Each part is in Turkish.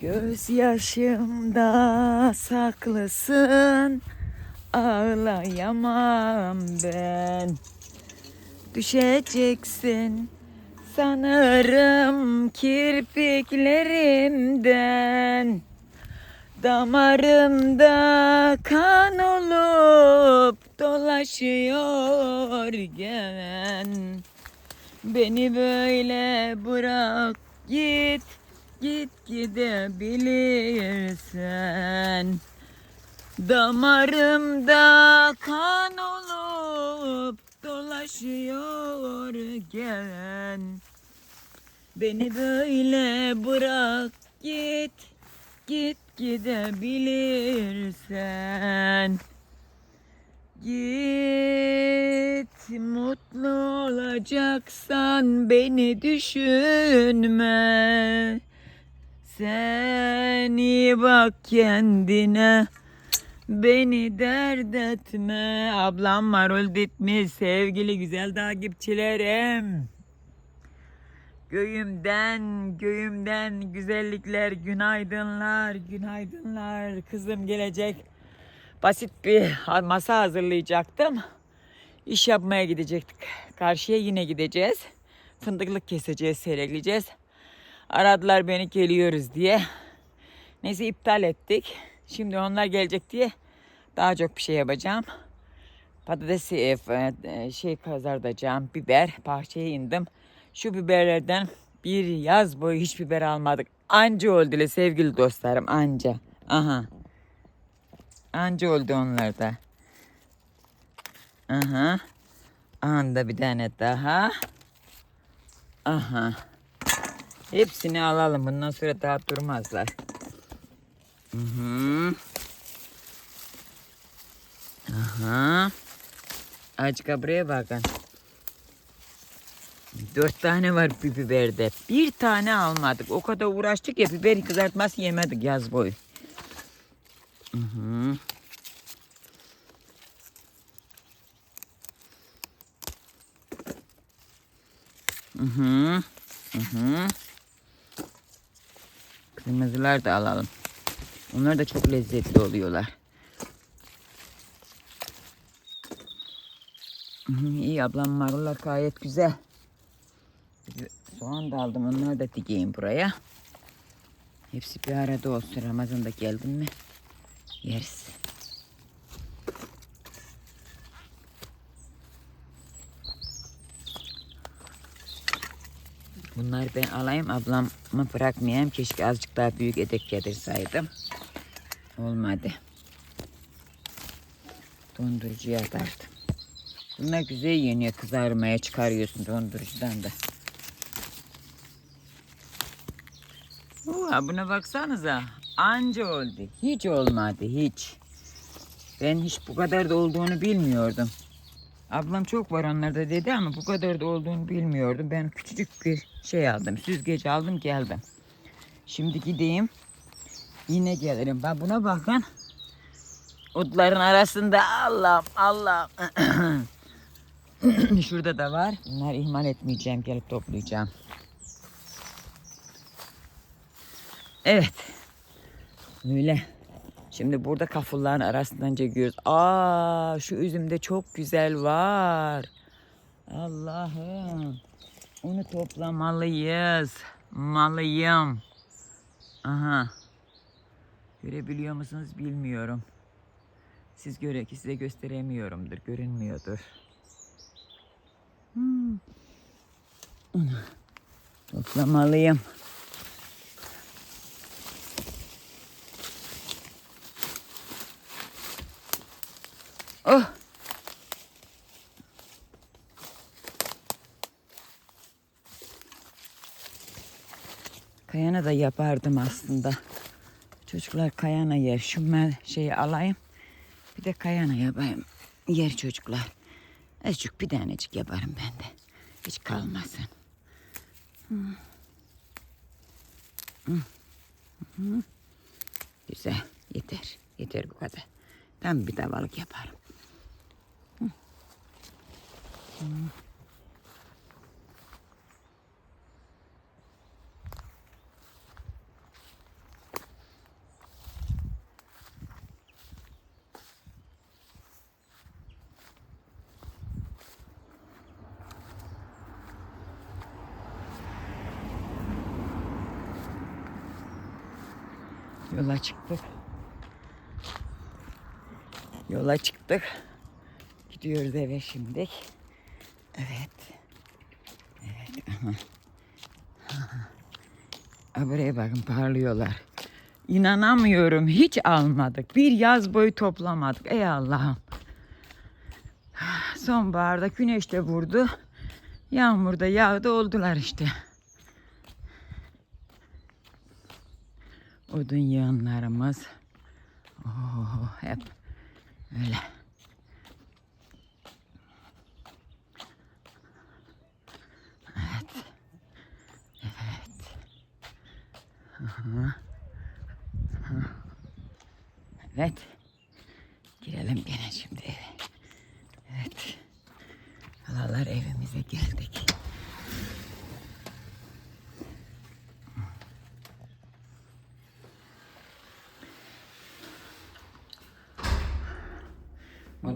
Göz yaşımda saklısın Ağlayamam ben. Düşeceksin sanırım kirpiklerimden. Damarımda kan olup dolaşıyor gen. Beni böyle bırak git Git gidebilirsen Damarımda kan olup dolaşıyor gen. Beni böyle bırak git Git gidebilirsen Git mutlu olacaksan beni düşünme Sen iyi bak kendine Beni dert etme Ablam var öldürtmiş sevgili güzel takipçilerim Göğümden, göğümden güzellikler, günaydınlar, günaydınlar. Kızım gelecek. Basit bir masa hazırlayacaktım. İş yapmaya gidecektik. Karşıya yine gideceğiz. Fındıklık keseceğiz, seyrekleyeceğiz. Aradılar beni geliyoruz diye. Neyse iptal ettik. Şimdi onlar gelecek diye daha çok bir şey yapacağım. Patates e, e, şey kazartacağım. Biber bahçeye indim. Şu biberlerden bir yaz boyu hiç biber almadık. Anca öldüler sevgili dostlarım anca. Aha. Anca öldü onlar da. Aha. Anda bir tane daha. Aha. Hepsini alalım. Bundan sonra daha durmazlar. Hı hı. Aha. Azıcık buraya bakın. Dört tane var biberde. Bir tane almadık. O kadar uğraştık ya biberi kızartması yemedik yaz boyu. Hı hı. Hı hı. Hı hı. Kırmızılar da alalım. Onlar da çok lezzetli oluyorlar. Hı, İyi ablam marullar gayet güzel. Soğan da aldım. Onları da dikeyim buraya. Hepsi bir arada olsun. Ramazan'da geldin mi yeriz. Bunları ben alayım. Ablamı bırakmayayım. Keşke azıcık daha büyük edek getirseydim. Olmadı. Dondurucuya atardım. Bunlar güzel yeniyor. Kızarmaya çıkarıyorsun dondurucudan da. Oha, buna baksanıza. Anca oldu. Hiç olmadı. Hiç. Ben hiç bu kadar da olduğunu bilmiyordum. Ablam çok var onlarda dedi ama bu kadar da olduğunu bilmiyordum. Ben küçücük bir şey aldım. Süzgeç aldım geldim. Şimdi gideyim. Yine gelirim. Ben buna bakın. Otların arasında Allah'ım Allah'ım. Şurada da var. Bunları ihmal etmeyeceğim. Gelip toplayacağım. Evet. Öyle. Şimdi burada kafulların arasından çekiyoruz. Aa şu üzümde çok güzel var. Allah'ım. Onu toplamalıyız. Malıyım. Aha. Görebiliyor musunuz bilmiyorum. Siz göre ki size gösteremiyorumdur. Görünmüyordur. Hmm. Onu toplamalıyım. Oh. Kayana da yapardım aslında. Çocuklar kayana yer. Şu ben şeyi alayım. Bir de kayana yapayım. Yer çocuklar. Azıcık bir tanecik yaparım ben de. Hiç kalmasın. Güzel. Yeter. Yeter bu kadar. Tam bir tavalık yaparım. Hı. Yola çıktık. Yola çıktık. Gidiyoruz eve şimdi. Evet. Evet. Aha. Buraya bakın parlıyorlar. İnanamıyorum. Hiç almadık. Bir yaz boyu toplamadık. Ey Allah'ım. Sonbaharda güneş de vurdu. Yağmur da yağdı oldular işte. Odun yığınlarımız. Oh, hep öyle. Evet. Evet. Evet. Girelim gene şimdi eve. Evet. Halalar evimize geldik.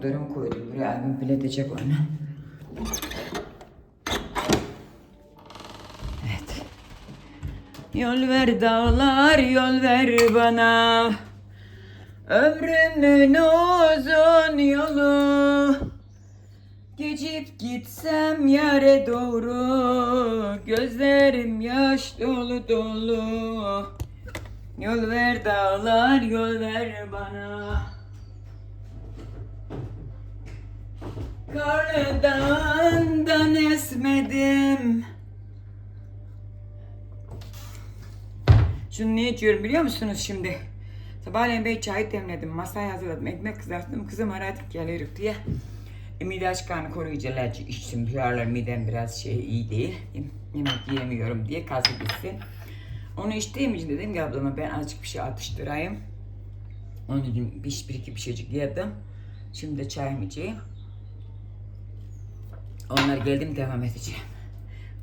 Motorumu koydum buraya. Abim piletecek onu. Evet. Yol ver dağlar yol ver bana. Ömrümün uzun yolu. Geçip gitsem yare doğru. Gözlerim yaş dolu dolu. Yol ver dağlar yol ver bana Kardan esmedim. Şunu niye içiyorum biliyor musunuz şimdi? Sabahleyin ben çay demledim, masayı hazırladım, ekmek kızarttım. Kızım aradık geliyoruz diye. E, mide açkanı koruyucu ilacı içtim. Bu aralar midem biraz şey iyi değil. Yemek yiyemiyorum diye kazı gitsin. Onu içtiğim için dedim ki ablama ben azıcık bir şey atıştırayım. Onun için bir, bir iki bir şeycik yedim. Şimdi de çayımı içeyim. Onlar geldim devam edeceğim.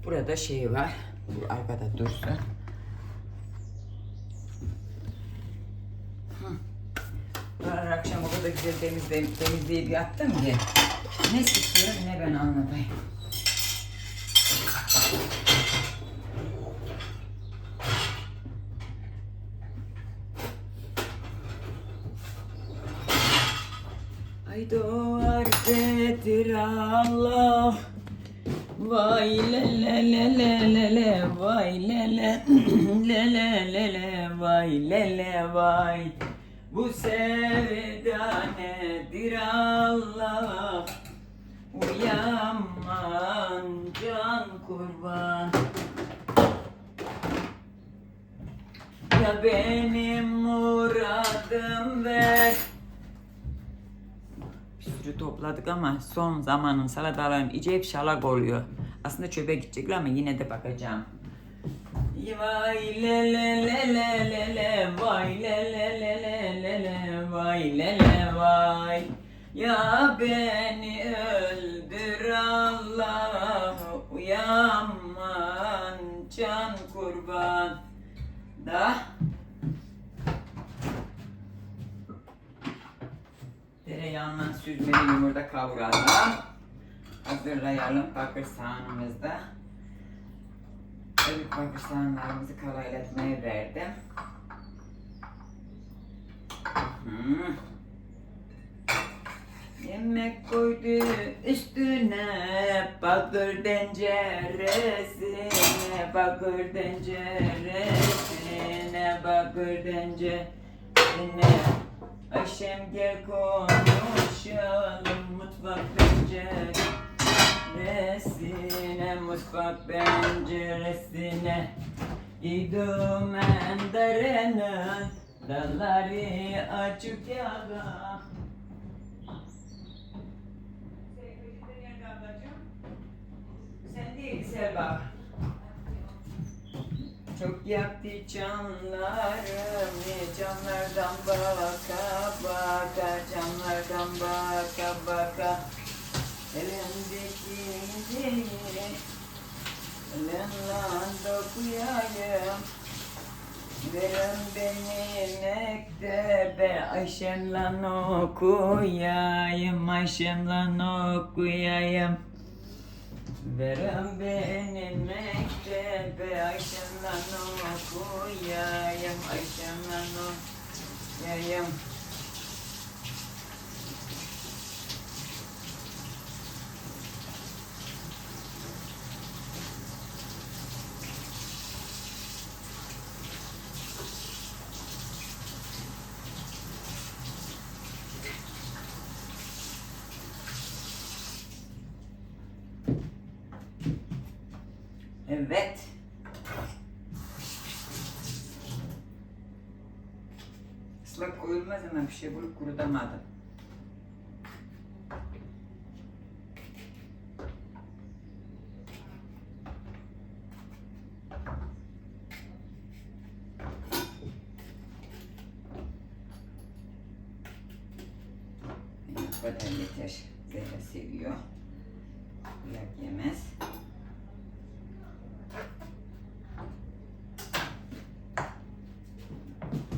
Burada şey var. Bu arkada dursun. Ben akşam o kadar güzel temizle, temizleyip yattım ki. Ne sıkıyor ne ben anlatayım. Ay doğar dedir Allah. Vay le le le le le le Vay le le le le le le Vay le le vay. Bu sevda nedir Allah? Uyanman can kurban. Ya benim muradım ver sürü topladık ama son zamanın salataların iyice şalak oluyor. Aslında çöpe gidecekler ama yine de bakacağım. Vay le le le le le le vay le le le le le le vay le le vay ya beni öldür Allah uyanman can kurban da Tereyağından süzmeli yumurta kavuralım. Hazırlayalım bakır sahanımızda. Evet bakır sahanlarımızı kalaylatmaya verdim. Hı. Yemek koydu üstüne bakır tenceresine bakır tenceresine bakır tenceresine Ayşem gel konuşalım mutfak penceresine mutfak penceresine Giydim enderenin dalları açık yaga Sen değil Selva. Çok yaktı canlarım, camlardan baka baka, camlardan baka baka. Elimdeki değil, elimden dokuyayım. Verin beni mektebe, Ayşem'le okuyayım, Ayşem'le okuyayım. Verin beni mektebe, Ayşem'le okuyayım, Ayşem'le okuyayım. Evet. Ama bir şey bulup kurutamadım. Kadar yeter. Zehra seviyor. Kulak yemez.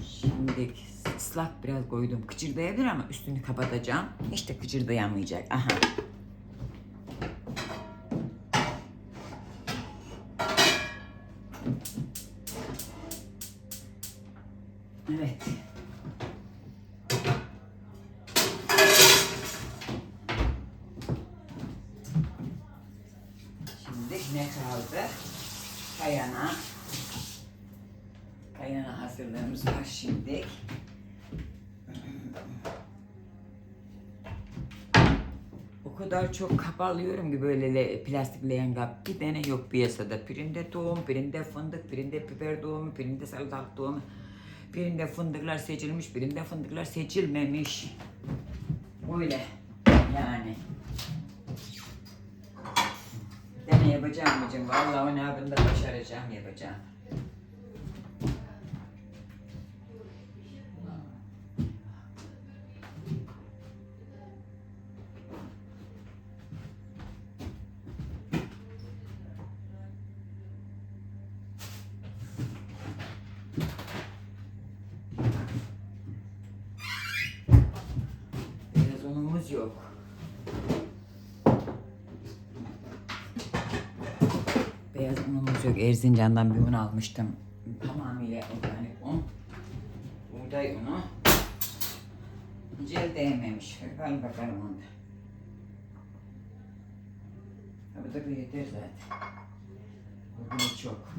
Şimdi ıslak biraz koydum. Kıçırdayabilir ama üstünü kapatacağım. Hiç de kıçırdayamayacak. Aha. Evet. Şimdi ne kaldı? Kayana. Kayana hazırlığımız var şimdi. Kadar çok kap alıyorum ki böyle le- plastik leğen kap. Bir tane yok piyasada. Birinde tohum, birinde fındık, birinde biber tohumu, birinde salatalık tohumu. Birinde fındıklar seçilmiş, birinde fındıklar seçilmemiş. Öyle yani. Dene yapacağım hocam. Vallahi onu abimde başaracağım yapacağım. Unumuz yok. Beyaz unumuz yok. Erzincan'dan bir un almıştım. Tamamıyla organik un. Buğday unu. Cel değmemiş. Bakalım bakalım onda. Bu da bir yeter zaten. Bugün çok.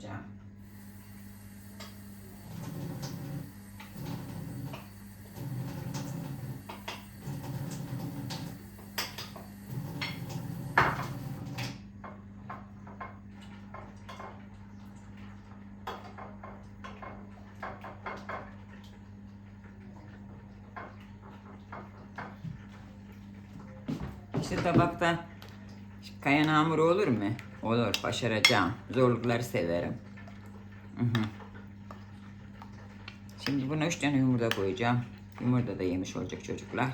Suyla yapacağım. İşte tabakta kayan hamuru olur mu? Olur, başaracağım. Zorlukları severim. Şimdi buna üç tane yumurta koyacağım. Yumurta da yemiş olacak çocuklar.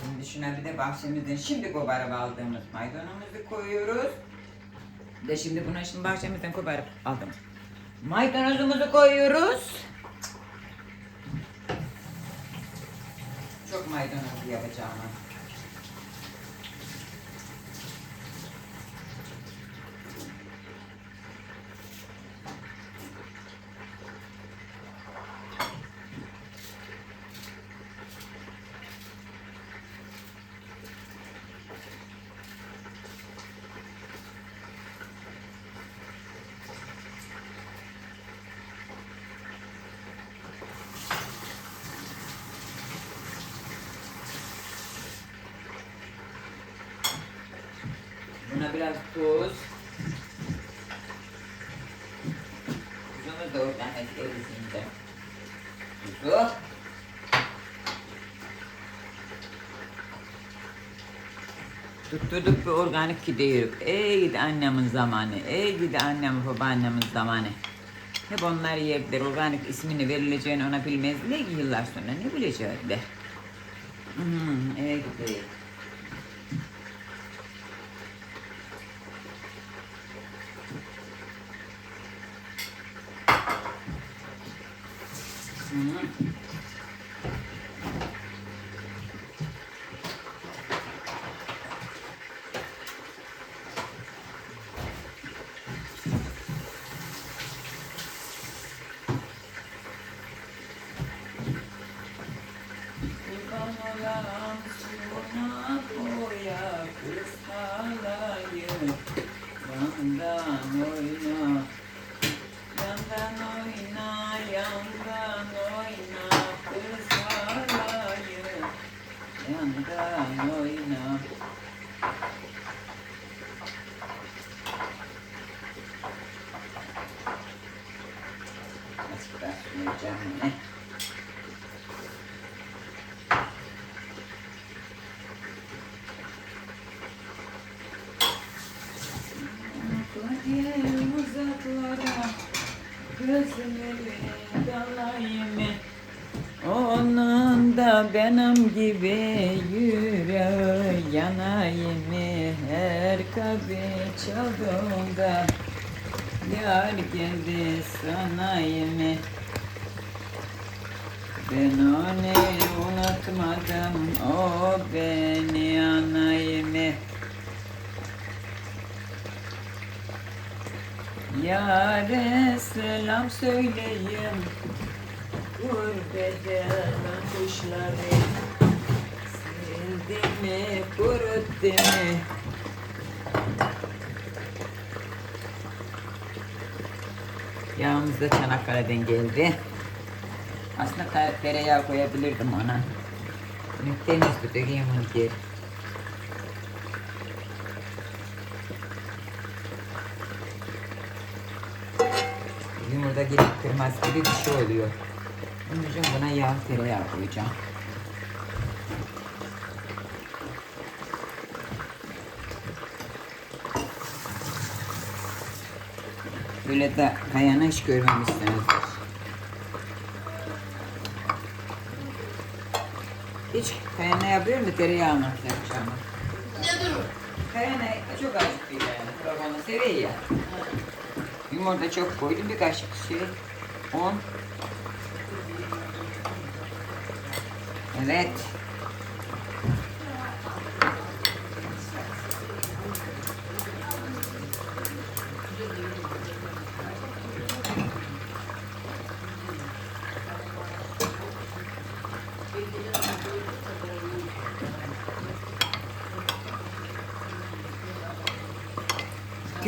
Şimdi şuna bir de bahçemizden şimdi koparıp aldığımız maydanozumuzu koyuyoruz. De şimdi buna şimdi bahçemizden koparıp aldım. Maydanozumuzu koyuyoruz. Çok maydanoz Buna biraz tuz. Tuzumuz da oradan şimdi. Tuzu. Tutturduk bir organik gidiyoruz. Ey gidi annemin zamanı, ey gidi annemin babaannemin zamanı. Hep onlar yerler, organik ismini verileceğini ona bilmezler ki yıllar sonra ne bilecekler. Hmm, ey gidi. Hmm. Yar geldi sanayım Ben onu unutmadım O beni anayım Yâre selam söyleyeyim. Gurbet eden kuşları. Sildi mi, kuruttu mi Yağımız da Çanakkale'den geldi. Aslında te- tereyağı koyabilirdim ona. Temiz tutayım onu geri. Yumurta gidip kırmaz gibi bir şey oluyor. Onun için buna yağ tereyağı koyacağım. Böyle de kayanı hiç görmemişsinizdir. Hiç kayana yapıyorum da tereyağı mı yapacağım? Ne durum? Kayana çok azıcık bir yani. Babamı seviyor ya. Yumurta çok koydum. Bir kaşık şey. Un. Evet.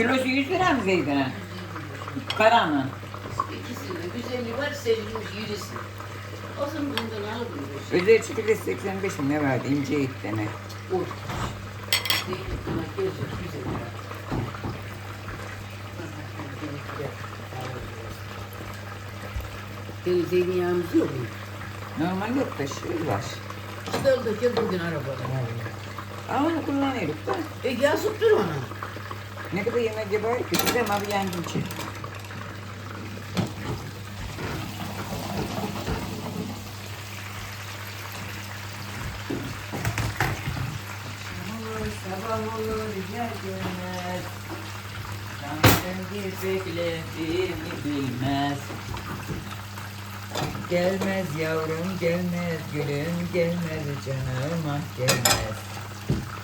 Kilosu 100 lira mı zeytinin? Karanın. İkisinin güzeli var, serilmiş yürüsün. O zaman bundan alırım. Özel çıkılı 85 mi ne vardı? İnce it demek. Ur. Değil, güzel. Benim zeytinyağımız yok mu? Normal yok da şey var. İşte oldu ki bugün arabada. Ama onu kullanıyoruz da. E yazıp dur ona. Ne kadar yemek yapar ki? Size ama bir yangın için. Sabah olur, gel gelmez. bir beklediğimi bilmez. Gelmez yavrum gelmez gülüm gelmez canım ah gelmez.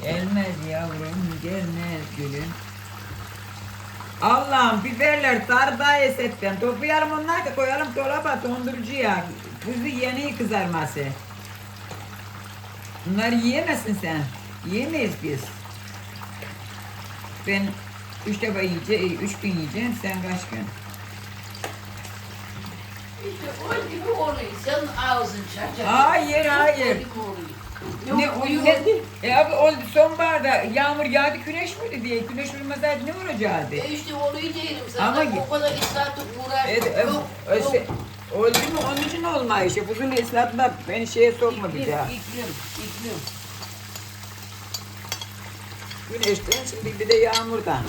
Gelmez yavrum gelmez gülüm. Allah'ım biberler tarda esetten toplayalım onları da koyalım dolaba dondurucuya. Kuzu yeni kızarması. Bunları yiyemezsin sen. Yiyemeyiz biz. Ben üç defa yiyeceğim, üç gün yiyeceğim, sen kaç gün? İşte o gibi oluyor. Senin ağzın çarçak. Hayır, hayır. O gibi oluyor. Ne, Yok, o, yok. ne, e abi oldu sonbaharda yağmur yağdı güneş vurdu diye güneş vurmasaydı ne olacaktı? E işte oluyor diyelim sana. Ama- o kadar ıslattık uğraş. Evet, e, yok, e, yok. se- oldu mu onun için olmuyor işte. Buzun ıslatma beni şeye sokma bir İklim, daha. iklim, iklim. Güneşten şimdi bir de yağmurdan.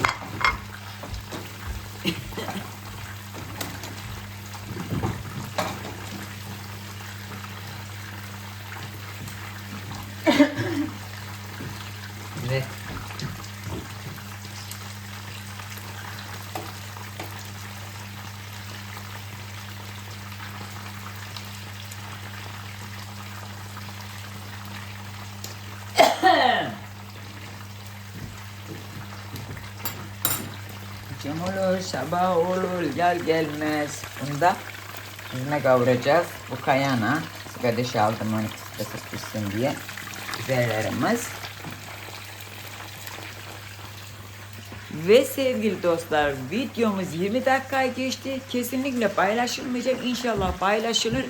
evet. Akşam olur, sabah olur, gel gelmez. Bunda yüzüne kavuracağız. Bu kayana. Kardeş aldım onu kısıtlı pişsin diye. Biberlerimiz. Ve sevgili dostlar videomuz 20 dakikaya geçti. Kesinlikle paylaşılmayacak. İnşallah paylaşılır.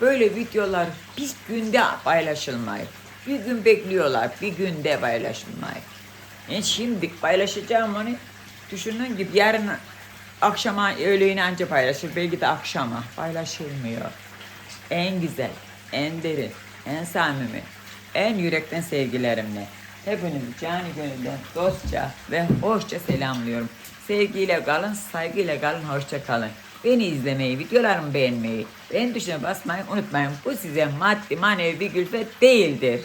Böyle videolar bir günde paylaşılmayı. Bir gün bekliyorlar. Bir günde paylaşılmayı. Yani şimdi paylaşacağım onu. Düşünün gibi yarın akşama öğleyin anca paylaşır. Belki de akşama paylaşılmıyor. En güzel, en derin, en samimi, en yürekten sevgilerimle. Hepinizi canı gönülden dostça ve hoşça selamlıyorum. Sevgiyle kalın, saygıyla kalın, hoşça kalın. Beni izlemeyi, videolarımı beğenmeyi, beğen tuşuna basmayı unutmayın. Bu size maddi manevi bir külfet değildir.